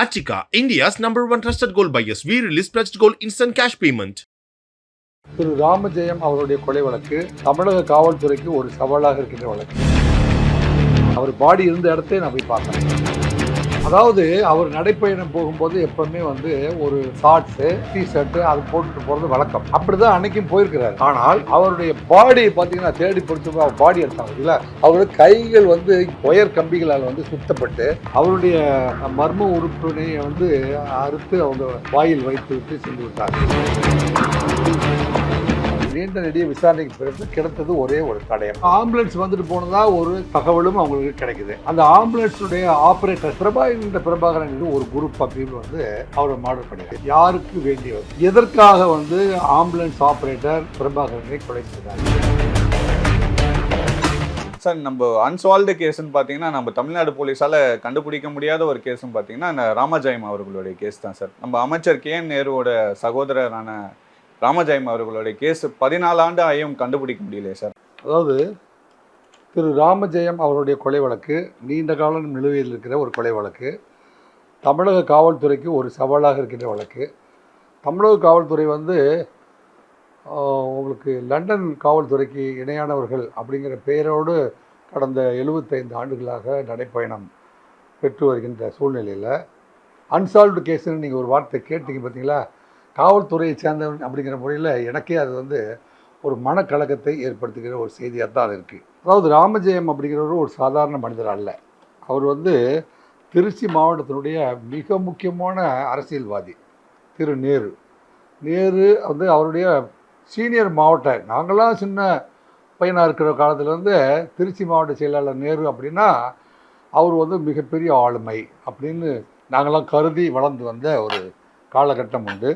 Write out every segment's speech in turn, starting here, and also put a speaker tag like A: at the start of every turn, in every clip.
A: Attica, India's number one trusted gold buyers. We release pledged gold instant cash payment.
B: திரு ராமஜெயம் அவருடைய கொலை வழக்கு தமிழக காவல்துறைக்கு ஒரு சவாலாக இருக்கின்ற வழக்கு அவர் பாடி இருந்த இடத்தை நான் போய் பார்த்தேன் அதாவது அவர் நடைப்பயணம் போகும்போது எப்பவுமே வந்து ஒரு ஷார்ட்ஸு டி ஷர்ட்டு அது போட்டுட்டு போகிறது வழக்கம். அப்படிதான் அன்னைக்கும் போயிருக்கிறார். ஆனால் அவருடைய பாடி பார்த்தீங்கன்னா தேடி பிடிச்சி அவர் பாடி எடுத்தாங்க. இல்லை அவருடைய கைகள் வந்து ஒயர் கம்பிகளால் வந்து சுத்தப்பட்டு அவருடைய மர்ம உறுப்பினையை வந்து அறுத்து அவங்க வாயில் வைத்து விட்டு சென்று விட்டார். நீண்ட நெடிய விசாரணைக்கு பிறகு கிடைத்தது ஒரே ஒரு தடயம். ஆம்புலன்ஸ் வந்துட்டு போனதா ஒரு தகவலும் அவங்களுக்கு கிடைக்குது. அந்த ஆம்புலன்ஸுடைய ஆபரேட்டர் பிரபாகரன் பிரபாகரன் ஒரு குரூப் அப்படின்னு வந்து அவர் மாடல் பண்ணியிருக்காரு. யாருக்கு வேண்டியவர்? எதற்காக வந்து ஆம்புலன்ஸ் ஆபரேட்டர் பிரபாகரனை கொலை செய்தார்
C: சார் நம்ம அன்சால்வ்டு கேஸ்ன்னு பார்த்தீங்கன்னா நம்ம தமிழ்நாடு போலீஸால் கண்டுபிடிக்க முடியாத ஒரு கேஸ்ன்னு பார்த்தீங்கன்னா இந்த ராமஜெயம் அவர்களுடைய கேஸ் தான் சார். நம்ம அமைச்சர் கே என் நேருவோட சகோதரரான ராமஜெயம் அவர்களுடைய கேஸ் பதினாலு ஆண்டு ஆயும் கண்டுபிடிக்க முடியலையே சார்.
B: அதாவது திரு ராமஜெயம் அவருடைய கொலை வழக்கு நீண்ட காலம் நிலுவையில் இருக்கிற ஒரு கொலை வழக்கு தமிழக காவல்துறைக்கு ஒரு சவாலாக இருக்கின்ற வழக்கு. தமிழக காவல்துறை வந்து உங்களுக்கு லண்டன் காவல்துறைக்கு இணையானவர்கள் அப்படிங்கிற பெயரோடு கடந்த எழுபத்தைந்து ஆண்டுகளாக நடைப்பயணம் பெற்று வருகின்ற சூழ்நிலையில் அன்சால்வ்டு கேஸுன்னு நீங்கள் ஒரு வார்த்தை கேட்டீங்க பார்த்தீங்களா காவல்துறையை சேர்ந்தவன் அப்படிங்கிற முறையில் எனக்கே அது வந்து ஒரு மனக்கலக்கத்தை ஏற்படுத்துகிற ஒரு செய்தியாக தான் அது இருக்குது அதாவது ராமஜெயம் அப்படிங்கிறவர் ஒரு சாதாரண மனிதர் அல்ல. அவர் வந்து திருச்சி மாவட்டத்தினுடைய மிக முக்கியமான அரசியல்வாதி திரு நேரு. நேரு வந்து அவருடைய சீனியர் மாவட்ட நாங்களாம் சின்ன பையனாக இருக்கிற காலத்துலேருந்து திருச்சி மாவட்ட செயலாளர் நேரு அப்படின்னா அவர் வந்து மிகப்பெரிய ஆளுமை அப்படின்னு நாங்களாம் கருதி வளர்ந்து வந்த ஒரு காலகட்டம் உண்டு.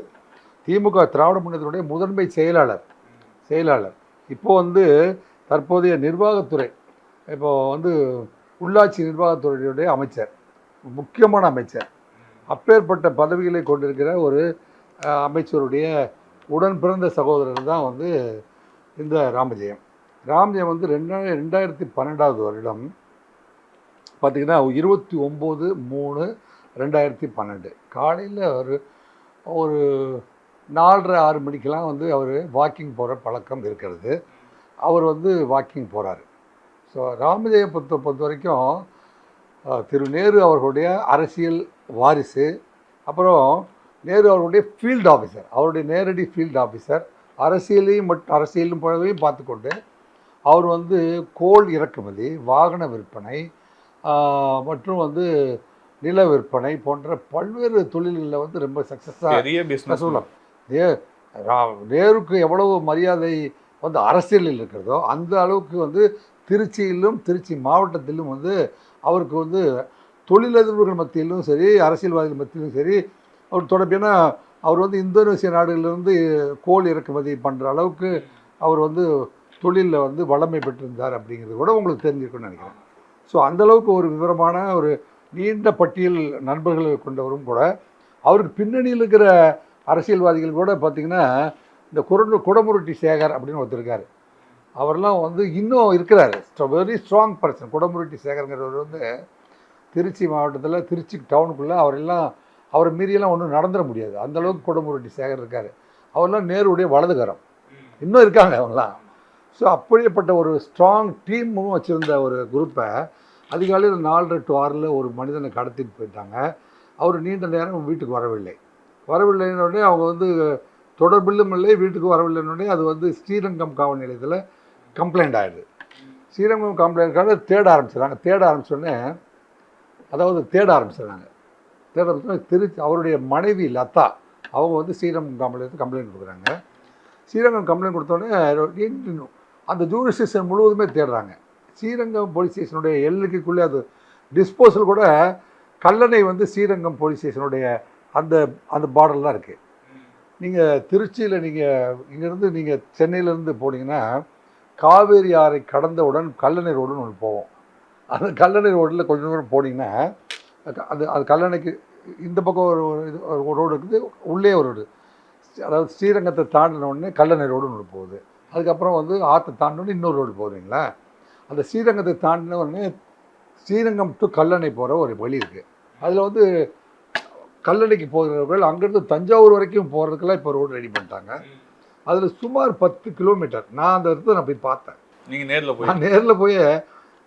B: திமுக திராவிட முன்னேற்றத்துடைய முதன்மை செயலாளர். செயலாளர். இப்போது வந்து தற்போதைய நிர்வாகத்துறை இப்போது வந்து உள்ளாட்சி நிர்வாகத்துறையுடைய அமைச்சர் முக்கியமான அமைச்சர். அப்பேற்பட்ட பதவிகளை கொண்டிருக்கிற ஒரு அமைச்சருடைய உடன் பிறந்த சகோதரர் தான் வந்து இந்த ராமஜெயம். ராமஜெயம் வந்து ரெண்டாயிரம் ரெண்டாயிரத்தி பன்னெண்டாவது வருடம் பார்த்திங்கன்னா இருபத்தி ஒம்பது மூணு ரெண்டாயிரத்தி பன்னெண்டு. காலையில் ஒரு ஒரு நாலரை ஆறு மணிக்கெலாம் வந்து அவர் வாக்கிங் போகிற பழக்கம் இருக்கிறது. அவர் வந்து வாக்கிங் போகிறாரு ஸோ ராமஜெய பொறுத்த பொறுத்த வரைக்கும் திரு நேரு அவர்களுடைய அரசியல் வாரிசு. அப்புறம் நேரு அவர்களுடைய ஃபீல்டு ஆஃபீஸர் அவருடைய நேரடி ஃபீல்டு ஆஃபீஸர் அரசியலையும் மட்டும் அரசியலும் போலவையும் பார்த்துக்கொண்டு அவர் வந்து கோல் இறக்குமதி வாகன விற்பனை மற்றும் வந்து நில விற்பனை போன்ற பல்வேறு தொழில்களில் வந்து ரொம்ப சக்ஸஸாக
C: பெரிய பிஸ்னஸ்
B: நே ரா- நேருக்கு எவ்வளவு மரியாதை வந்து அரசியலில் இருக்கிறதோ அந்த அளவுக்கு வந்து திருச்சியிலும் திருச்சி மாவட்டத்திலும் வந்து அவருக்கு வந்து தொழிலதிபர்கள் மத்தியிலும் சரி அரசியல்வாதிகள் மத்தியிலும் சரி அவர் தொடர்பு அவர் வந்து இந்தோனேசிய நாடுகளிலிருந்து கோல் இறக்குமதி பண்ணுற அளவுக்கு அவர் வந்து தொழிலில் வந்து வளமை பெற்றிருந்தார் அப்படிங்கிறது கூட உங்களுக்கு தெரிஞ்சிருக்குன்னு நினைக்கிறேன். ஸோ அந்தளவுக்கு ஒரு விவரமான ஒரு நீண்ட பட்டியல் நண்பர்களை கொண்டவரும் கூட அவருக்கு பின்னணியில் இருக்கிற அரசியல்வாதிகள் கூட பார்த்திங்கன்னா இந்த குரண்டு குடமுருட்டி சேகர் அப்படின்னு ஒருத்தர் இருக்கார். அவர்லாம் வந்து இன்னும் இருக்கிறார். வெரி ஸ்ட்ராங் பர்சன் குடமுருட்டி சேகருங்கிறவர் வந்து திருச்சி மாவட்டத்தில் திருச்சி டவுனுக்குள்ளே அவரெல்லாம் அவரை மீறியெல்லாம் ஒன்றும் நடந்துட முடியாது. அந்தளவுக்கு குடமுருட்டி சேகர் இருக்கார். அவர்லாம் நேருடைய வலதுகரம். இன்னும் இருக்காங்க அவங்களாம் ஸோ அப்படிப்பட்ட ஒரு ஸ்ட்ராங் டீமும் வச்சுருந்த ஒரு குரூப்பை அதிகாலையில் நாலரை டு ஆறில் ஒரு மனிதனை கடத்திட்டு போயிட்டாங்க. அவர் நீண்ட நேரம் வீட்டுக்கு வரவில்லை. வரவில்லைன்னொடனே அவங்க வந்து தொடர்பிலும் இல்லை வீட்டுக்கு வரவில்லைன்னொடனே அது வந்து ஸ்ரீரங்கம் காவல் நிலையத்தில் கம்ப்ளைண்ட் ஆகிடுது ஸ்ரீரங்கம் கம்ப்ளைண்ட்காக தேட ஆரம்பிச்சிடுறாங்க. தேட ஆரம்பிச்சோடனே அதாவது தேட ஆரம்பிச்சிடுறாங்க. தேட ஆரம்பிச்சோடனே திருச்சி அவருடைய மனைவி லதா அவங்க வந்து ஸ்ரீரங்கம் கம்ப்ளைண்ட் கம்ப்ளைண்ட் கொடுக்குறாங்க. ஸ்ரீரங்கம் கம்ப்ளைண்ட் கொடுத்தோடனே அந்த ஜூரி ஸ்டேஷன் முழுவதுமே தேடுறாங்க. ஸ்ரீரங்கம் போலீஸ் ஸ்டேஷனுடைய எல்லைக்குள்ளே அது டிஸ்போசல் கூட கல்லணை வந்து ஸ்ரீரங்கம் போலீஸ் ஸ்டேஷனுடைய அந்த அந்த பார்டர் தான் இருக்குது நீங்கள் திருச்சியில் நீங்கள் இங்கேருந்து நீங்கள் சென்னையிலேருந்து போனீங்கன்னா காவேரி ஆறை கடந்தவுடன் கல்லணை ரோடுன்னு ஒன்று போவோம். அந்த கல்லணை ரோட்டில் கொஞ்சம் தூரம் போனீங்கன்னா அது- அது அது கல்லணைக்கு இந்த பக்கம் ஒரு ஒரு இது ஒரு ரோடு இருக்குது உள்ளே ஒரு ரோடு. அதாவது ஸ்ரீரங்கத்தை தாண்டின உடனே கல்லணை ரோடுன்னு ஒன்று போகுது. அதுக்கப்புறம் வந்து ஆற்றை தாண்டினோடனே இன்னொரு ரோடு போகுதுங்களா? அந்த ஸ்ரீரங்கத்தை தாண்டின உடனே ஸ்ரீரங்கம் டு கல்லணை போகிற ஒரு வழி இருக்குது அதில் வந்து கல்லணைக்கு போகிறவர்கள் அங்கேருந்து தஞ்சாவூர் வரைக்கும் போகிறதுக்கெல்லாம் இப்போ ரோடு ரெடி பண்ணிட்டாங்க. அதில் சுமார் பத்து கிலோமீட்டர் நான் அந்த இடத்துல நான் போய் பார்த்தேன்.
C: நீங்க நேர்ல போய்
B: நான் நேரில் போய்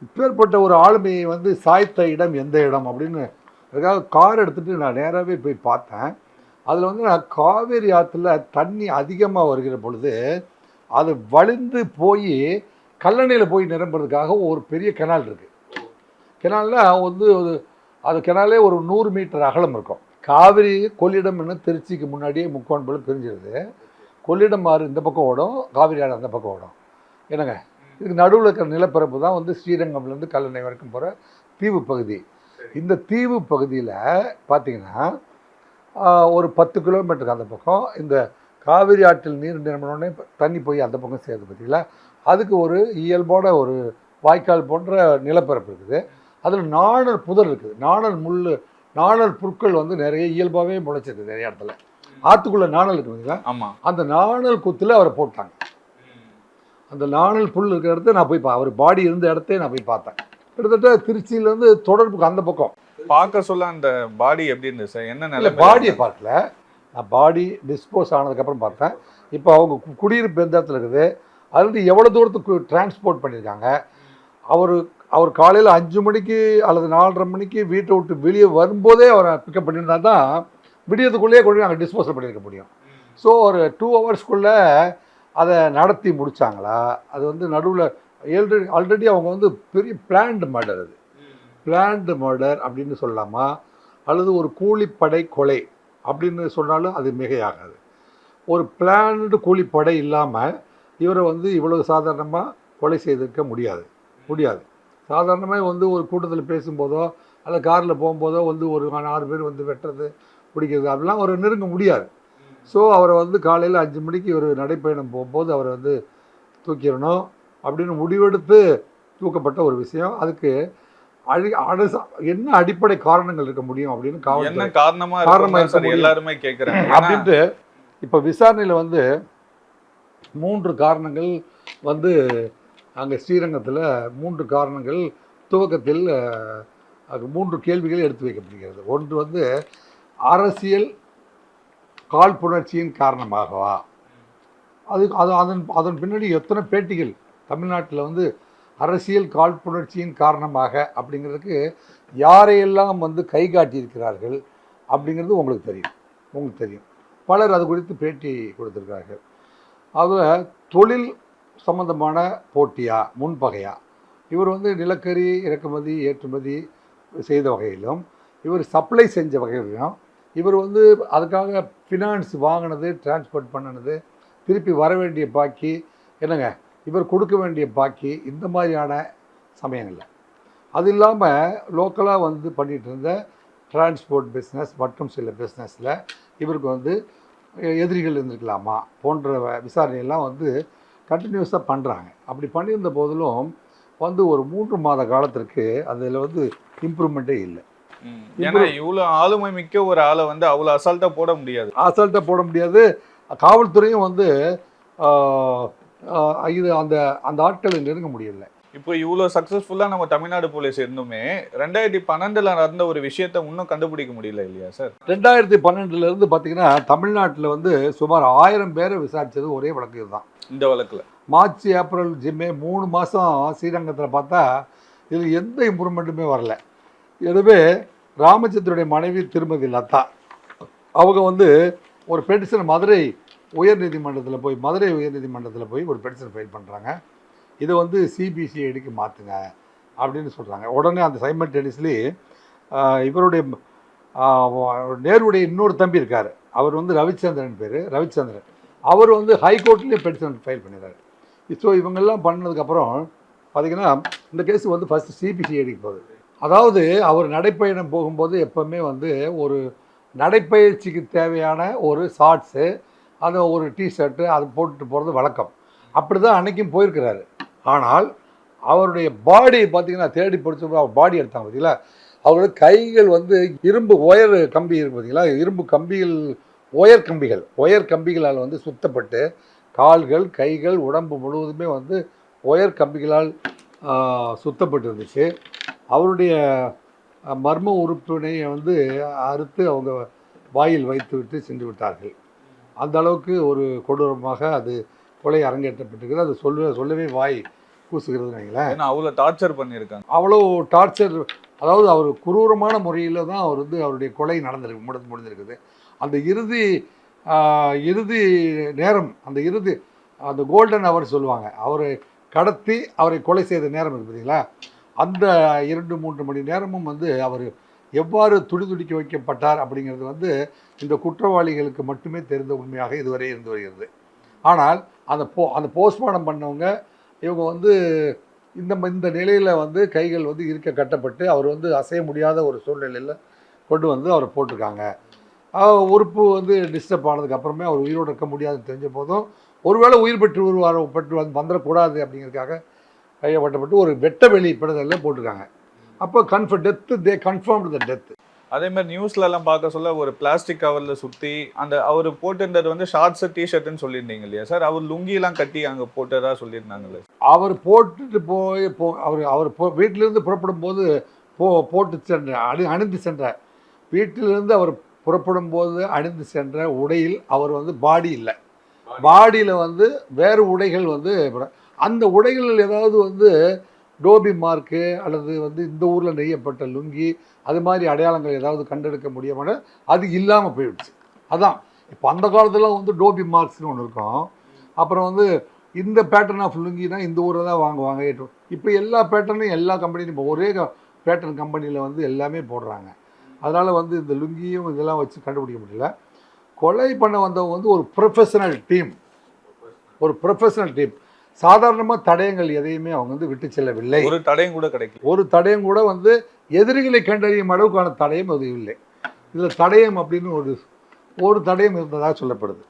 B: இப்பேற்பட்ட ஒரு ஆளுமையை வந்து சாய்த்த இடம் எந்த இடம் அப்படின்னு அதுக்காக கார் எடுத்துகிட்டு நான் நேராகவே போய் பார்த்தேன். அதில் வந்து நான் காவேரி ஆற்றுல தண்ணி அதிகமாக வருகிற பொழுது அது வழிந்து போய் கல்லணையில் போய் நிரம்புறதுக்காக ஒரு பெரிய கெனால் இருக்குது கெனாலில் வந்து ஒரு அது கெனாலே ஒரு நூறு மீட்டர் அகலம் இருக்கும். காவிரி கொள்ளிடம்னு திருச்சிக்கு முன்னாடியே முக்கோண் போல பிரிஞ்சிருது. கொள்ளிடம் ஆறு இந்த பக்கம் ஓடும் காவிரி ஆறு அந்த பக்கம் ஓடும். என்னங்க? இதுக்கு நடுவில் இருக்கிற நிலப்பரப்பு தான் வந்து ஸ்ரீரங்கம்லேருந்து கல்லணை வரைக்கும் போகிற தீவு பகுதி. இந்த தீவு பகுதியில் பார்த்தீங்கன்னா ஒரு பத்து கிலோமீட்டருக்கு அந்த பக்கம் இந்த காவிரி ஆற்றில் நீர் நிரம்பினோடனே தண்ணி போய் அந்த பக்கம் சேர்ந்து பார்த்தீங்களா அதுக்கு ஒரு இயல்பான ஒரு வாய்க்கால் போன்ற நிலப்பரப்பு இருக்குது. அதில் நாணல் புதர் இருக்குது. நாணல் முள் நாணல் புற்கள் வந்து நிறைய இயல்பாகவே முளைச்சிருக்கு நிறைய இடத்துல. ஆற்றுக்குள்ளே நாணல் இருக்குது பார்த்தீங்களா
C: ஆமா.
B: அந்த நாணல் குத்தில் அவரை போட்டாங்க. அந்த நாணல் புல் இருக்கிற இடத்த நான் போய் பா அவர் பாடி இருந்த இடத்தையே நான் போய் பார்த்தேன். கிட்டத்தட்ட திருச்சியிலேருந்து தொடர்புக்கு அந்த பக்கம்.
C: பார்க்க சொல்ல அந்த பாடி எப்படி இருந்துச்சு சார்? என்ன நிலைமை
B: பாடியை பார்க்கல. நான் பாடி டிஸ்போஸ் ஆனதுக்கப்புறம் பார்த்தேன். இப்போ அவங்க குடியிருப்பு எந்த இடத்துல இருக்குது? அதுலேருந்து எவ்வளோ தூரத்துக்கு டிரான்ஸ்போர்ட் பண்ணியிருக்காங்க? அவர் அவர் காலையில் அஞ்சு மணிக்கு அல்லது நாலரை மணிக்கு வீட்டை விட்டு வெளியே வரும்போதே அவரை பிக்கப் பண்ணியிருந்தா தான் விடியதுக்குள்ளேயே கொண்டு நாங்கள் டிஸ்போசல் பண்ணியிருக்க முடியும். ஸோ ஒரு டூ ஹவர்ஸ்க்குள்ளே அதை நடத்தி முடித்தாங்களா அது வந்து நடுவில் ஆல்ரெடி ஆல்ரெடி அவங்க வந்து பெரிய பிளான்டு மர்டர் அது. பிளான்டு மர்டர் அப்படின்னு சொல்லலாமா அல்லது ஒரு கூலிப்படை கொலை அப்படின்னு சொன்னாலும் அது மிகையாகாது. ஒரு பிளான்டு கூலிப்படை இல்லாமல் இவரை வந்து இவ்வளவு சாதாரணமாக கொலை செய்திருக்க முடியாது. முடியாது. சாதாரணமாக வந்து ஒரு கூட்டத்தில் பேசும்போதோ அல்ல காரில் போகும்போதோ வந்து ஒரு ஆறு பேர் வந்து வெட்டுறது பிடிக்கிறது அப்படிலாம் அவரை நெருங்க முடியாது. ஸோ அவரை வந்து காலையில் அஞ்சு மணிக்கு ஒரு நடைப்பயணம் போகும்போது அவரை வந்து தூக்கிடணும் அப்படின்னு முடிவெடுத்து தூக்கப்பட்ட ஒரு விஷயம். அதுக்கு அழி அடு- என்ன அடிப்படை காரணங்கள் இருக்க முடியும் அப்படின்னு
C: என்ன
B: காவல்துறை
C: காரணமா
B: காரணமா
C: இருக்கும்
B: இருக்க.
C: எல்லாருமே கேக்குறாங்க. ஏன்னா,
B: அப்படின்ட்டு இப்போ விசாரணையில் வந்து மூன்று காரணங்கள் வந்து அங்கே ஸ்ரீரங்கத்தில் மூன்று காரணங்கள் துவக்கத்தில் மூன்று கேள்விகள் எடுத்து வைக்கப்படுகிறது. ஒன்று வந்து அரசியல் காழ்ப்புணர்ச்சியின் காரணமாகவா? அது அது அதன் அதன் பின்னாடி எத்தனை பேட்டிகள் தமிழ்நாட்டில் வந்து அரசியல் காழ்ப்புணர்ச்சியின் காரணமாக அப்படிங்கிறதுக்கு யாரையெல்லாம் வந்து கை காட்டியிருக்கிறார்கள் அப்படிங்கிறது உங்களுக்கு தெரியும். உங்களுக்கு தெரியும். பலர் அது குறித்து பேட்டி கொடுத்துருக்கார்கள் அதில் தொழில் சம்பந்தமான போட்டியா முன்பகையா? இவர் வந்து நிலக்கரி இறக்குமதி ஏற்றுமதி செய்த வகையிலும் இவர் சப்ளை செஞ்ச வகையிலும் இவர் வந்து அதுக்காக ஃபினான்ஸ் வாங்கினது டிரான்ஸ்போர்ட் பண்ணினது திருப்பி வர வேண்டிய பாக்கி என்னங்க இவர் கொடுக்க வேண்டிய பாக்கி இந்த மாதிரியான சமயங்களில். அது இல்லாமல் லோக்கலாக வந்து பண்ணிகிட்டு இருந்த டிரான்ஸ்போர்ட் பிஸ்னஸ் மற்றும் சில பிஸ்னஸில் இவருக்கு வந்து எதிரிகள் இருந்திருக்கலாமா போன்ற வ- விசாரணையெல்லாம் வந்து கண்டினியூஸாக பண்ணுறாங்க அப்படி பண்ணியிருந்த போதிலும் வந்து ஒரு மூன்று மாத காலத்திற்கு அதில் வந்து இம்ப்ரூவ்மெண்ட்டே இல்லை.
C: ஏன்னா இவ்வளவு ஆளுமை மிக்க ஒரு ஆளை வந்து அவ்வளவு அசால்ட்டா போட முடியாது.
B: அசால்ட்டாக போட முடியாது. காவல்துறையும் வந்து இது அந்த அந்த ஆட்களை நெருங்க முடியல.
C: இப்போ இவ்வளவு சக்சஸ்ஃபுல்லா நம்ம தமிழ்நாடு போலீஸ் இருந்துமே ரெண்டாயிரத்தி பன்னெண்டுல நடந்த ஒரு விஷயத்த இன்னும் கண்டுபிடிக்க முடியல இல்லையா சார்
B: ரெண்டாயிரத்தி பன்னெண்டுலேருந்து பார்த்தீங்கன்னா தமிழ்நாட்டில் வந்து சுமார் ஆயிரம் பேரை விசாரித்தது ஒரே வழக்கு இதுதான்.
C: இந்த வழக்குல?
B: மார்ச் ஏப்ரல் ஜிம்மே மூணு மாதம் ஸ்ரீரங்கத்தில் பார்த்தா இதில் எந்த இம்ப்ரூவ்மெண்ட்டுமே வரல. எனவே ராமச்சந்திரனுடைய மனைவி திருமதி லதா அவங்க வந்து ஒரு பெட்டிஷன் மதுரை உயர்நீதிமன்றத்தில் போய் மதுரை உயர்நீதிமன்றத்தில் போய் ஒரு பெட்டிஷன் ஃபைல் பண்ணுறாங்க இதை வந்து சிபிசிஐடிக்கு மாற்றுங்க அப்படின்னு சொல்கிறாங்க உடனே அந்த சைமன் டெனிஸ்லி இவருடைய நேருடைய இன்னொரு தம்பி இருக்கார். அவர் வந்து ரவிச்சந்திரன் பேர் ரவிச்சந்திரன். அவர் வந்து ஹைகோர்ட்லேயும் பெட்டிஷன் ஃபைல் பண்ணிடுறாரு. ஸோ இவங்கெல்லாம் பண்ணதுக்கப்புறம் பார்த்திங்கன்னா இந்த கேஸ் வந்து ஃபஸ்ட்டு சிபிசிஐடிக்கு போகுது. அதாவது அவர் நடைப்பயணம் போகும்போது எப்போவுமே வந்து ஒரு நடைப்பயிற்சிக்கு தேவையான ஒரு ஷார்ட்ஸு அது ஒரு டிஷர்ட்டு அது போட்டுட்டு போகிறது வழக்கம். அப்படி தான் அன்றைக்கும் போயிருக்கிறாரு. ஆனால் அவருடைய பாடி பார்த்தீங்கன்னா தேடி பிடிச்ச அவர் பாடி எடுத்தாங்க பார்த்தீங்களா? அவரோட கைகள் வந்து இரும்பு ஒயர் கம்பி இருக்கு பார்த்தீங்களா? இரும்பு கம்பிகள் ஒயர் கம்பிகள் ஒயர் கம்பிகளால் வந்து சுத்தப்பட்டு கால்கள் கைகள் உடம்பு முழுவதுமே வந்து ஒயர் கம்பிகளால் சுத்தப்பட்டு இருந்துச்சு. அவருடைய மர்ம உறுப்பினையை வந்து அறுத்து அவங்க வாயில் வைத்துவிட்டு சென்று விட்டார்கள். அந்த அளவுக்கு ஒரு கொடூரமாக அது கொலை அரங்கேற்றப்பட்டிருக்கிறது. அது சொல்ல சொல்லவே வாய் கூசுகிறதுன்னு வைங்களேன்
C: ஏன்னா அவ்வளோ டார்ச்சர் பண்ணியிருக்காங்க.
B: அவ்வளோ டார்ச்சர் அதாவது அவர் குரூரமான முறையில் தான் அவர் வந்து அவருடைய கொலை நடந்திருக்கு முடிந்து முடிந்திருக்குது அந்த இறுதி இறுதி நேரம் அந்த இறுதி அந்த கோல்டன் அவர் சொல்லுவாங்க. அவரை கடத்தி அவரை கொலை செய்த நேரம் இருக்கு பார்த்தீங்களா அந்த இரண்டு மூன்று மணி நேரமும் வந்து அவர் எவ்வாறு துடிதுடிக்க வைக்கப்பட்டார் அப்படிங்கிறது வந்து இந்த குற்றவாளிகளுக்கு மட்டுமே தெரிந்த உண்மையாக இதுவரை இருந்து வருகிறது. ஆனால் அந்த போ அந்த போஸ்ட்மார்ட்டம் பண்ணவங்க இவங்க வந்து இந்த ம- இந்த நிலையில் வந்து கைகள் வந்து இருக்க கட்டப்பட்டு அவர் வந்து அசைய முடியாத ஒரு சூழ்நிலையில் கொண்டு வந்து அவரை போட்டிருக்காங்க. உறுப்பு வந்து டிஸ்டர்ப் ஆனதுக்கு அப்புறமே அவர் உயிரோடு இருக்க முடியாதுன்னு தெரிஞ்ச போதும் ஒருவேளை உயிர் பெற்று வருவார் பெற்று வந்து வந்துடக்கூடாது அப்படிங்கிறதுக்காக கையப்பட்டப்பட்டு ஒரு வெட்ட வெளி படுதலில் போட்டிருக்காங்க. அப்போ confirm death the confirm the death
C: அதே மாதிரி நியூஸ்ல எல்லாம் பார்க்க சொல்ல ஒரு பிளாஸ்டிக் கவர்ல சுத்தி அந்த அவர் போட்டிருந்தது வந்து ஷார்ட்ஸ் டிஷர்ட்னு சொல்லியிருந்தீங்க இல்லையா? சார் அவர் லுங்கி எல்லாம் கட்டி அங்க போட்டதா சொல்லியிருந்தாங்கல்ல
B: அவர் போட்டுட்டு போய் போ அவர் அவர் போ வீட்டிலிருந்து புறப்படும் போது போ போட்டு சென்ற அணி அணிந்து சென்ற வீட்டிலிருந்து அவர் புறப்படும் போது அணிந்து சென்ற உடையில் அவர் வந்து பாடி இல்லை. பாடியில் வந்து வேறு உடைகள் வந்து அந்த உடைகள் ஏதாவது வந்து டோபி மார்க்கு அல்லது வந்து இந்த ஊரில் நெய்யப்பட்ட லுங்கி அது மாதிரி அடையாளங்கள் ஏதாவது கண்டெடுக்க முடியாமல் அது இல்லாமல் போயிடுச்சு. அதான். இப்போ அந்த காலத்தில் வந்து டோபி மார்க்ஸ்னு ஒன்று இருக்கும். அப்புறம் வந்து இந்த பேட்டர்ன் ஆஃப் லுங்கினா இந்த ஊரில் தான் வாங்குவாங்க. இப்போ எல்லா பேட்டர்னும் எல்லா கம்பெனியும் இப்போ ஒரே பேட்டர்ன் கம்பெனியில் வந்து எல்லாமே போடுறாங்க. அதனால் வந்து இந்த லுங்கியும் இதெல்லாம் வச்சு கண்டுபிடிக்க முடியல. கொலை பண்ண வந்தவங்க வந்து ஒரு ப்ரொஃபஷனல் டீம் ஒரு ப்ரொஃபஷனல் டீம் சாதாரணமாக தடயங்கள் எதையுமே அவங்க வந்து விட்டு செல்லவில்லை.
C: ஒரு தடையும் கூட கிடைக்கல.
B: ஒரு தடயம் கூட வந்து எதிரிகளை கண்டறியும் அளவுக்கான தடயம் அது இல்லை. இதில் தடயம் அப்படின்னு ஒரு ஒரு தடயம் இருந்ததாக சொல்லப்படுது.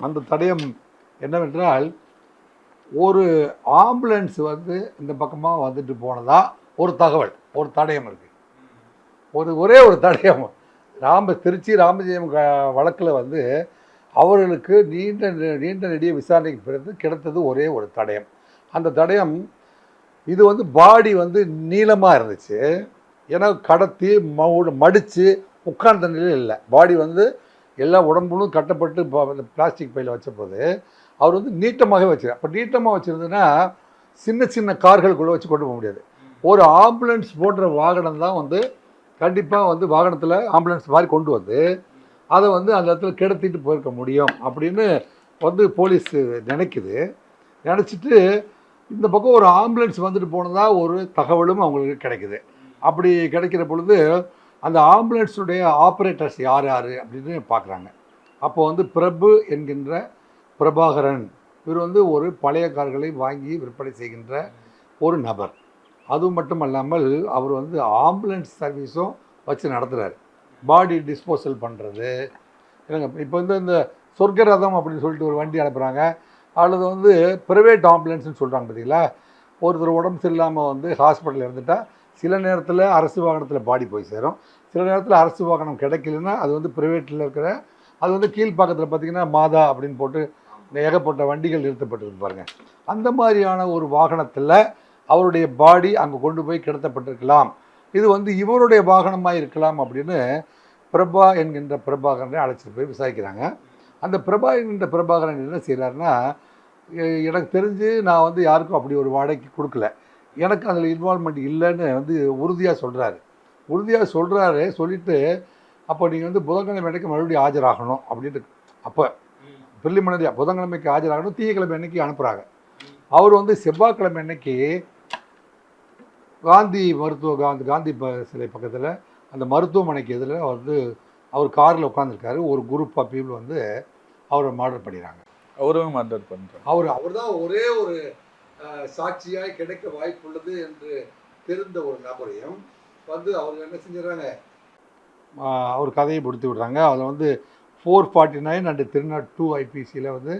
B: அந்த தடயம் என்னவென்றால் ஒரு ஆம்புலன்ஸ் வந்து இந்த பக்கமாக வந்துட்டு போனதா? ஒரு தகவல் ஒரு தடயம் இருக்கு. ஒரு ஒரே ஒரு தடயம். ராம திருச்சி ராமஜெயம் வழக்கில் வந்து அவர்களுக்கு நீண்ட நீண்ட நெடிய விசாரணைக்கு பிறகு கிடைத்தது ஒரே ஒரு தடயம். அந்த தடயம் இது வந்து பாடி வந்து நீளமாக இருந்துச்சு. ஏன்னா கடத்தி மடித்து உட்கார்ந்த நிலையில் இல்லை. பாடி வந்து எல்லா உடம்புலும் கட்டப்பட்டு பிளாஸ்டிக் பையில் வச்ச போது அவர் வந்து நீட்டமாகவே வச்சிருக்கார் அப்போ நீட்டமாக வச்சுருந்ததுன்னா சின்ன சின்ன கார்களுக்குள்ளே வச்சு கொண்டு போக முடியாது. ஒரு ஆம்புலன்ஸ் போன்ற வாகனம் தான் வந்து கண்டிப்பாக வந்து வாகனத்தில் ஆம்புலன்ஸ் மாதிரி கொண்டு வந்து அதை வந்து அந்த இடத்துல கிடத்திட்டு போயிருக்க முடியும் அப்படின்னு வந்து போலீஸ் நினைக்குது. நினச்சிட்டு இந்த பக்கம் ஒரு ஆம்புலன்ஸ் வந்துட்டு போனதா ஒரு தகவலும் அவங்களுக்கு கிடைக்குது. அப்படி கிடைக்கிற பொழுது அந்த ஆம்புலன்ஸுடைய ஆப்ரேட்டர்ஸ் யார் யார் அப்படின்னு பார்க்குறாங்க. அப்போ வந்து பிரபு என்கின்ற பிரபாகரன் இவர் வந்து ஒரு பழைய கார்களை வாங்கி விற்பனை செய்கின்ற ஒரு நபர். அது மட்டும் அல்லாமல் அவர் வந்து ஆம்புலன்ஸ் சர்வீஸும் வச்சு நடத்துகிறார் பாடி டிஸ்போசல் பண்ணுறது இப்போ வந்து இந்த சொர்க்க ரதம் அப்படின்னு சொல்லிட்டு ஒரு வண்டி அனுப்புகிறாங்க அல்லது வந்து ப்ரைவேட் ஆம்புலன்ஸ்னு சொல்கிறாங்க பார்த்தீங்களா ஒருத்தர் உடம்பு சரியில்லாமல் வந்து ஹாஸ்பிட்டலில் இருந்துட்டால் சில நேரத்தில் அரசு வாகனத்தில் பாடி போய் சேரும். சில நேரத்தில் அரசு வாகனம் கிடைக்கலன்னா அது வந்து ப்ரைவேட்டில் இருக்கிற அது வந்து கீழ்ப்பாக்கத்தில் பார்த்தீங்கன்னா மாதா அப்படின்னு போட்டு ஏகப்பட்ட வண்டிகள் நிறுத்தப்பட்டிருக்கு பாருங்கள் அந்த மாதிரியான ஒரு வாகனத்தில் அவருடைய பாடி அங்கே கொண்டு போய் கிடத்தப்பட்டிருக்கலாம். இது வந்து இவருடைய வாகனமாக இருக்கலாம் அப்படின்னு பிரபா என்கின்ற பிரபாகரனை அழைச்சிட்டு போய் விசாரிக்கிறாங்க. அந்த பிரபா என்கின்ற பிரபாகரன் என்ன செய்கிறாருன்னா எனக்கு தெரிஞ்சு நான் வந்து யாருக்கும் அப்படி ஒரு வாடகைக்கு கொடுக்கல. எனக்கு அதில் இன்வால்மெண்ட் இல்லைன்னு வந்து உறுதியாக சொல்கிறாரு உறுதியாக சொல்கிறாரு சொல்லிட்டு அப்போ நீங்கள் வந்து புதன்கிழமை அன்னைக்கு மறுபடியும் ஆஜராகணும் அப்படின்ட்டு அப்போ பிரிலிமினரியாக புதன்கிழமைக்கு ஆஜராகணும் தீயக்கிழமை அன்னைக்கு அனுப்புகிறாங்க அவர் வந்து செவ்வாய்க்கிழமை அன்னைக்கு காந்தி மருத்துவ காந்தி காந்தி ப சிலை பக்கத்தில் அந்த மருத்துவமனைக்கு எதிரில் வந்து அவர் காரில் உட்காந்துருக்காரு ஒரு குரூப் ஆஃப் பீப்புள் வந்து அவரை மர்டர் பண்ணிடுறாங்க.
C: அவரும் மர்டர் பண்றாரு.
B: அவர் அவர் தான் ஒரே ஒரு சாட்சியாய் கிடைக்க வாய்ப்புள்ளது என்று தெரிந்த ஒரு நபரையும் வந்து அவங்க என்ன செஞ்சிடறாங்க? அவர் கதையை முடித்து விடுறாங்க. அதில் வந்து four forty nine and three nought two ஐபிசியில் வந்து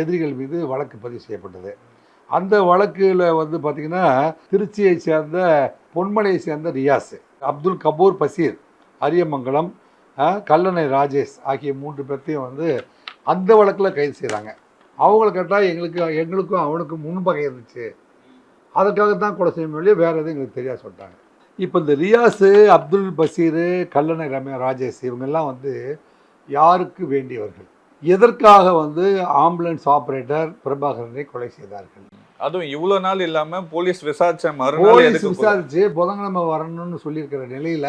B: எதிரிகள் மீது வழக்கு பதிவு செய்யப்பட்டது. அந்த வழக்கில் வந்து பார்த்திங்கன்னா திருச்சியை சேர்ந்த பொன்மலையை சேர்ந்த ரியாஸ் அப்துல் கபூர் பசீர் அரியமங்கலம் கல்லணை ராஜேஷ் ஆகிய மூன்று பேர்த்தையும் வந்து அந்த வழக்கில் கைது செய்கிறாங்க அவங்கள கேட்டால் எங்களுக்கு எங்களுக்கும் அவனுக்கும் முன்பகை இருந்துச்சு. அதுக்காக தான் கொலை செய்ய வழியே வேறு எதுவும் எங்களுக்கு தெரியாது சொல்லிட்டாங்க. இப்போ இந்த ரியாஸு அப்துல் பசீரு கல்லணை ரம்யா ராஜேஷ் இவங்கெல்லாம் வந்து யாருக்கு வேண்டியவர்கள்? எதற்காக வந்து ஆம்புலன்ஸ் ஆபரேட்டர் பிரபாகரனை கொலை செய்தார்கள்?
C: அதுவும் இவ்வளவு நாள் இல்லாம போலீஸ் விசாரிச்ச மறுநாள்
B: விசாரிச்சு புதன்கிழமை வரணும்னு சொல்லியிருக்கிற நிலையில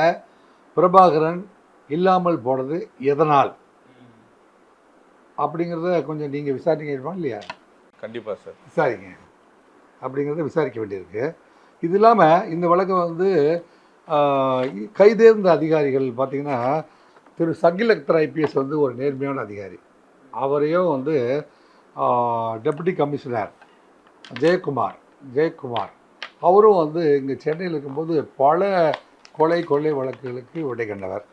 B: பிரபாகரன் இல்லாமல் போனது எதனால்? அப்படிங்கிறத கொஞ்சம் நீங்க விசாரிக்க இல்லையா?
C: கண்டிப்பா சார்.
B: விசாரிங்க. அப்படிங்கிறத விசாரிக்க வேண்டியிருக்கு. இது இல்லாமல் இந்த வழக்கை வந்து கைதேர்ந்த அதிகாரிகள் பார்த்தீங்கன்னா திரு சகில் அக்தர் ஐபிஎஸ் வந்து ஒரு நேர்மையான அதிகாரி. அவரையும் வந்து டெபுட்டி கமிஷனர் ஜெயக்குமார் ஜெயக்குமார். அவரும் வந்து இங்கே சென்னையில் இருக்கும்போது பல கொலை கொள்ளை வழக்குகளுக்கு விடை கண்டவர்.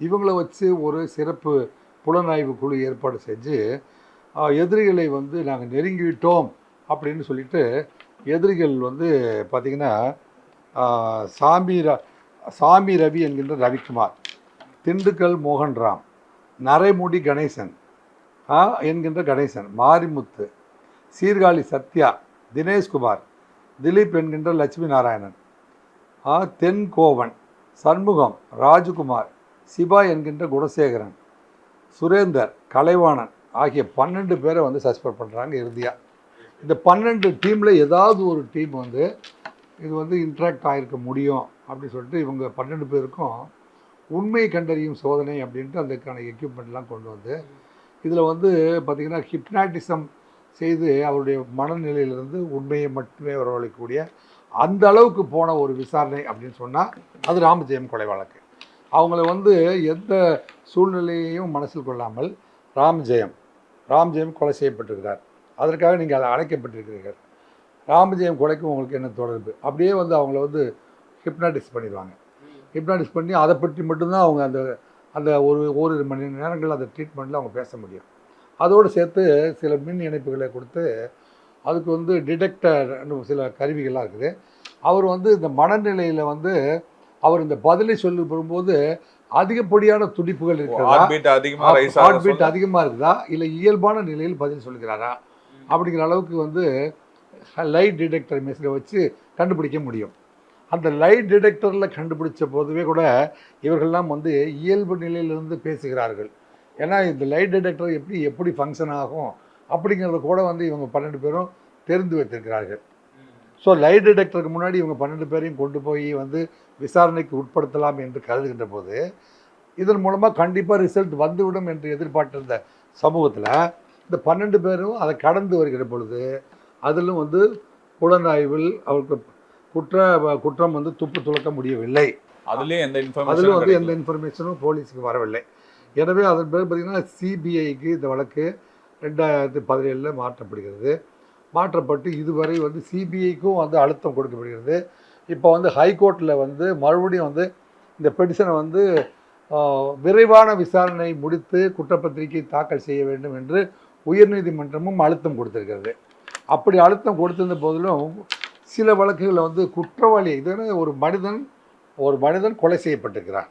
B: இவங்களை வச்சு ஒரு சிறப்பு புலனாய்வு குழு ஏற்பாடு செஞ்சு எதிரிகளை வந்து நாங்கள் நெருங்கிவிட்டோம் அப்படின்னு சொல்லிட்டு எதிரிகள் வந்து பார்த்திங்கன்னா சாமி ர சாமி ரவி என்கின்ற ரவிக்குமார் திண்டுக்கல் மோகன்ராம் நரைமுடி கணேசன் என்கின்ற கணேசன் மாரிமுத்து சீர்காழி சத்யா தினேஷ்குமார் திலீப் என்கின்ற லட்சுமி நாராயணன். ஆ, தென்கோவன் சண்முகம் ராஜகுமார் சிபா என்கின்ற குணசேகரன் சுரேந்தர் கலைவாணன் ஆகிய பன்னெண்டு பேரை வந்து சஸ்பெண்ட் பண்ணுறாங்க இறுதியாக இந்த பன்னெண்டு டீமில் ஏதாவது ஒரு டீம் வந்து இது வந்து இன்ட்ராக்ட் ஆகிருக்க முடியும் அப்படின்னு சொல்லிட்டு இவங்க பன்னெண்டு பேருக்கும் உண்மை கண்டறியும் சோதனை அப்படின்ட்டு அதுக்கான எக்யூப்மெண்ட்லாம் கொண்டு வந்து இதில் வந்து பார்த்திங்கன்னா ஹிப்னாட்டிசம் செய்து அவருடைய மனநிலையிலிருந்து உண்மையை மட்டுமே வரவழைக்கக்கூடிய அந்த அளவுக்கு போன ஒரு விசாரணை அப்படின்னு சொன்னால் அது ராமஜெயம் கொலை வழக்கு. அவங்கள வந்து எந்த சூழ்நிலையையும் மனசில் கொள்ளாமல் ராமஜெயம் ராமஜெயம் கொலை செய்யப்பட்டிருக்கிறார். அதற்காக நீங்கள் அழைக்கப்பட்டிருக்கிறீர்கள். ராமஜெயம் கொலைக்கும் உங்களுக்கு என்ன தொடர்பு? அப்படியே வந்து அவங்கள வந்து ஹிப்னாட்டிஸ் பண்ணிடுவாங்க. ஹிப்னாட்டிஸ் பண்ணி அதை பற்றி மட்டும்தான் அவங்க அந்த அந்த ஒரு ஓரிரு மணி நேரங்கள் அந்த ட்ரீட்மெண்ட்டில் அவங்க பேச முடியும். அதோடு சேர்த்து சில மின் இணைப்புகளை கொடுத்து அதுக்கு வந்து டிடெக்டர் சில கருவிகள்லாம் இருக்குது. அவர் வந்து இந்த மனநிலையில் வந்து அவர் இந்த பதிலை சொல்லி வரும்போது அதிகப்படியான துடிப்புகள் இருக்கிறதா
C: ஹார்ட் பீட்
B: அதிகமாக இருக்குதா? இல்லை இயல்பான நிலையில் பதில் சொல்கிறாரா? அப்படிங்கிற அளவுக்கு வந்து லைட் டிடெக்டர் மெஷினை வச்சு கண்டுபிடிக்க முடியும். அந்த லைட் டிடெக்டரில் கண்டுபிடிச்ச போதுவே கூட இவர்கள்லாம் வந்து இயல்பு நிலையிலிருந்து பேசுகிறார்கள். ஏன்னா இந்த லைட் டிடெக்டர் எப்படி எப்படி ஃபங்க்ஷன் ஆகும் அப்படிங்கிறத கூட வந்து இவங்க பன்னெண்டு பேரும் தெரிந்து வைத்திருக்கிறார்கள். ஸோ லைட் டிடெக்டருக்கு முன்னாடி இவங்க பன்னெண்டு பேரையும் கொண்டு போய் வந்து விசாரணைக்கு உட்படுத்தலாம் என்று கருதுகின்ற போது இதன் மூலமாக கண்டிப்பாக ரிசல்ட் வந்துவிடும் என்று எதிர்பார்த்திருந்த சமூகத்தில் இந்த பன்னெண்டு பேரும் அதை கடந்து வருகிற பொழுது அதிலும் வந்து புலனாய்வில் அவருக்கு குற்ற குற்றம் வந்து துப்பு துளக்க முடியவில்லை.
C: அதுலயும் எந்த
B: அதிலும் வந்து எந்த
C: இன்ஃபர்மேஷன்
B: இன்ஃபர்மேஷனும் போலீஸுக்கு வரவில்லை. எனவே அதன் பிறகு பார்த்திங்கன்னா சிபிஐக்கு இந்த வழக்கு ரெண்டாயிரத்தி பதினேழில் மாற்றப்படுகிறது. மாற்றப்பட்டு இதுவரை வந்து சிபிஐக்கும் வந்து அழுத்தம் கொடுக்கப்படுகிறது. இப்போ வந்து ஹைகோர்ட்டில் வந்து மறுபடியும் வந்து இந்த பெட்டிஷனை வந்து விரைவான விசாரணை முடித்து குற்றப்பத்திரிகை தாக்கல் செய்ய வேண்டும் என்று உயர்நீதிமன்றமும் அழுத்தம் கொடுத்திருக்கிறது. அப்படி அழுத்தம் கொடுத்திருந்த போதிலும் சில வழக்குகளில் வந்து குற்றவாளி இதுன்னு ஒரு மனிதன் ஒரு மனிதன் கொலை செய்யப்பட்டிருக்கிறான்.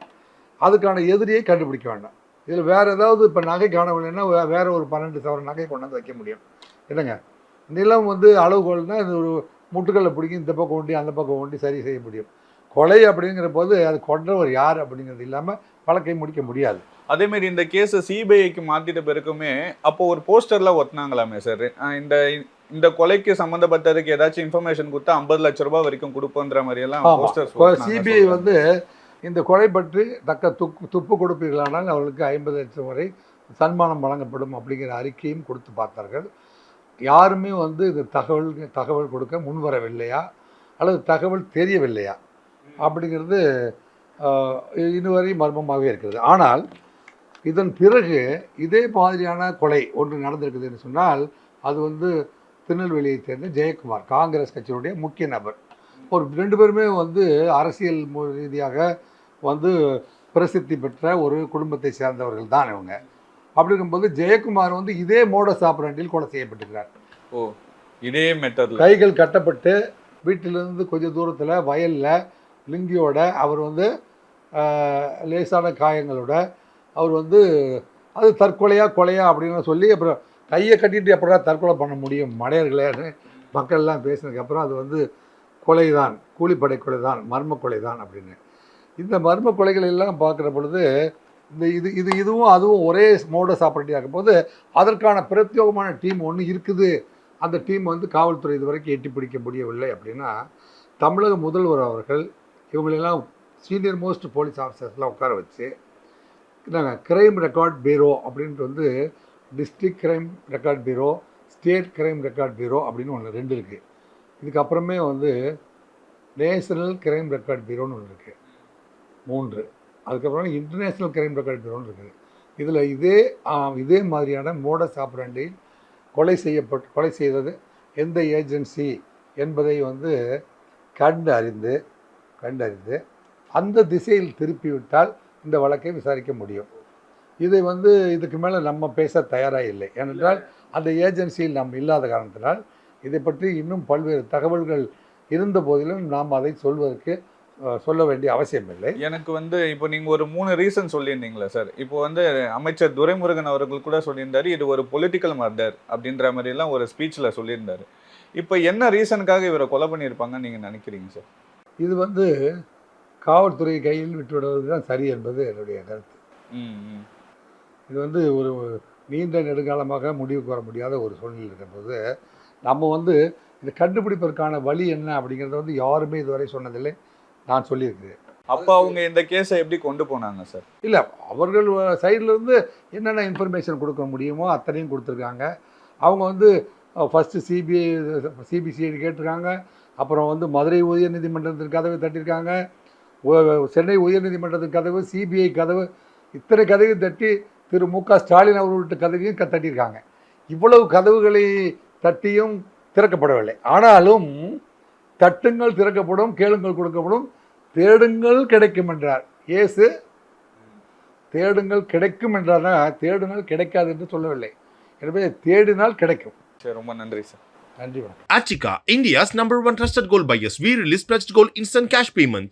B: அதுக்கான எதிரியை கண்டுபிடிக்க வேண்டாம். இதில் வேறு ஏதாவது இப்போ நகை காணவில்லைன்னா வே- வேற ஒரு பன்னெண்டு சவரன் நகை கொண்டாந்து வைக்க முடியும். இல்லைங்க நிலம் வந்து அளவுகோல்னால் இது ஒரு முட்டுக்கல்லை பிடிக்கும் இந்த பக்கம் ஒண்டி அந்த பக்கம் ஒண்டி சரி செய்ய முடியும். கொலை அப்படிங்கிற போது அது கொன்றவர் யார் அப்படிங்கிறது இல்லாமல் வழக்கை முடிக்க முடியாது.
C: அதேமாரி இந்த கேஸை சிபிஐக்கு மாத்திட்ட பிறகுமே அப்போ ஒரு போஸ்டரில் ஒட்டினாங்களாமே சார் இந்த இந்த கொலைக்கு சம்பந்தப்பட்டதுக்கு ஏதாச்சும் இன்ஃபர்மேஷன் கொடுத்தா ஐம்பது லட்ச ரூபாய் வரைக்கும் கொடுப்போன்ற மாதிரி எல்லாம். போஸ்டர்ஸ்
B: சிபிஐ வந்து இந்த கொலை பற்றி தக்க துப்பு துப்பு கொடுப்பீர்களானால் அவர்களுக்கு ஐம்பது லட்சம் வரை சன்மானம் வழங்கப்படும் அப்படிங்கிற அறிக்கையும் கொடுத்து பார்த்தார்கள். யாருமே வந்து இந்த தகவல் தகவல் கொடுக்க முன்வரவில்லையா? அல்லது தகவல் தெரியவில்லையா? அப்படிங்கிறது இதுவரை மர்மமாகவே இருக்கிறது. ஆனால் இதன் பிறகு இதே மாதிரியான கொலை ஒன்று நடந்திருக்குதுன்னு சொன்னால் அது வந்து திருநெல்வேலியைச் சேர்ந்த ஜெயக்குமார் காங்கிரஸ் கட்சியினுடைய முக்கிய நபர். ஒரு ரெண்டு பேருமே வந்து அரசியல் ரீதியாக வந்து பிரசித்தி பெற்ற ஒரு குடும்பத்தை சேர்ந்தவர்கள் தான் இவங்க. அப்படி இருக்கும்போது ஜெயக்குமார் வந்து இதே மோடஸ் ஆபரண்டில் கொலை செய்யப்பட்டிருக்கிறார்
C: ஓ இதே மெத்தட்ல
B: கைகள் கட்டப்பட்டு வீட்டிலிருந்து கொஞ்சம் தூரத்தில் வயலில் லிங்கியோட அவர் வந்து லேசான காயங்களோட அவர் வந்து அது தற்கொலையா கொலையா? அப்படின்னு சொல்லி அப்புறம் கையை கட்டிட்டு எப்படா தற்கொலை பண்ண முடியும்? மடையர்களேன்னு மக்கள்லாம் பேசினதுக்கப்புறம் அது வந்து கொலை தான் கூலிப்படை கொலை தான் மர்ம கொலை தான் அப்படின்னு. இந்த மர்ம கொலைகள் எல்லாம் பார்க்குற பொழுது இந்த இது இது இதுவும் அதுவும் ஒரே மோடஸ் இருக்கும் ஆகும்போது அதற்கான பிரத்யேகமான டீம் ஒன்று இருக்குது. அந்த டீம் வந்து காவல்துறை இதுவரைக்கும் எட்டி பிடிக்க முடியவில்லை அப்படின்னா தமிழக முதல்வர் அவர்கள் இவங்களெல்லாம் சீனியர் மோஸ்ட் போலீஸ் ஆஃபீஸர்ஸ்லாம் உட்கார வச்சு நாங்கள் கிரைம் ரெக்கார்ட் பீரோ அப்படின்ட்டு வந்து district crime record bureau state crime record bureau அப்படின்னு ஒன்று ரெண்டு இருக்குது இதுக்கப்புறமே வந்து நேஷனல் கிரைம் ரெக்கார்ட் பீரோன்னு ஒன்று இருக்குது மூன்று. அதுக்கப்புறம் இன்டர்நேஷ்னல் கிரைம் ரெக்கார்ட் பீரோன்னு இருக்குது. இதில் இதே இதே மாதிரியான மோட ஆப்ரண்டி கொலை செய்யப்பட்டு கொலை செய்தது எந்த ஏஜென்சி என்பதை வந்து கண்டு அறிந்து கண்டறிந்து அந்த திசையில் திருப்பிவிட்டால் இந்த வழக்கை விசாரிக்க முடியும். இதை வந்து இதுக்கு மேலே நம்ம பேச தயாராக இல்லை. ஏனென்றால் அந்த ஏஜென்சியில் நாம் இல்லாத காரணத்தினால் இதை பற்றி இன்னும் பல்வேறு தகவல்கள் இருந்த போதிலும் நாம் அதை சொல்வதற்கு சொல்ல வேண்டிய அவசியம் இல்லை.
C: எனக்கு வந்து இப்போ நீங்க ஒரு மூணு ரீசன் சொல்லியிருந்தீங்களா சார் இப்போ வந்து அமைச்சர் துரைமுருகன் அவர்கள் கூட சொல்லியிருந்தாரு இது ஒரு பொலிட்டிக்கல் மர்டர் அப்படின்ற மாதிரி எல்லாம் ஒரு ஸ்பீச்ல சொல்லியிருந்தாரு. இப்போ என்ன ரீசனுக்காக இவரை கொலை பண்ணியிருப்பாங்கன்னு நீங்க நினைக்கிறீங்க சார்
B: இது வந்து காவல்துறை கையில் விட்டுவிடுவது தான் சரி என்பது என்னுடைய கருத்து. இது வந்து ஒரு நீண்ட நெடுங்காலமாக முடிவுக்கு வர முடியாத ஒரு சூழ்நிலை இருக்கிறபோது நம்ம வந்து இதை கண்டுபிடிப்பதற்கான வழி என்ன அப்படிங்கிறத வந்து யாருமே இதுவரை சொன்னதில்லை. நான் சொல்லியிருக்கிறேன்.
C: அப்போ அவங்க இந்த கேஸை எப்படி கொண்டு போனாங்க சார்
B: இல்லை அவர்கள் சைடில் இருந்து என்னென்ன இன்ஃபர்மேஷன் கொடுக்க முடியுமோ அத்தனையும் கொடுத்துருக்காங்க. அவங்க வந்து ஃபஸ்ட்டு சிபிஐ சிபிசிஐடி கேட்டிருக்காங்க. அப்புறம் வந்து மதுரை உயர்நீதிமன்றத்தின் கதவை தட்டியிருக்காங்க. சென்னை உயர்நீதிமன்றத்தின் கதவு சிபிஐ கதவு இத்தனை கதவையும் தட்டி திரு மு க ஸ்டாலின் அவர்கள்ட்ட கதவையும் க- தட்டியிருக்காங்க. இவ்வளவு கதவுகளை தட்டியும் திறக்கப்படவில்லை. ஆனாலும் தட்டுங்கள் திறக்கப்படும் கேளுங்கள் கொடுக்கப்படும் தேடுங்கள் கிடைக்கும் என்றார். இயேசு தேடுங்கள் கிடைக்கும் என்றார்னா தேடுங்கள் கிடைக்காது என்று சொல்லவில்லை. எனவே தேடினால் கிடைக்கும்.
C: சரி ரொம்ப நன்றி சார்.
B: நன்றி வணக்கம்.
A: Achika, India's number one trusted gold buyers. We release pledged gold instant cash payment.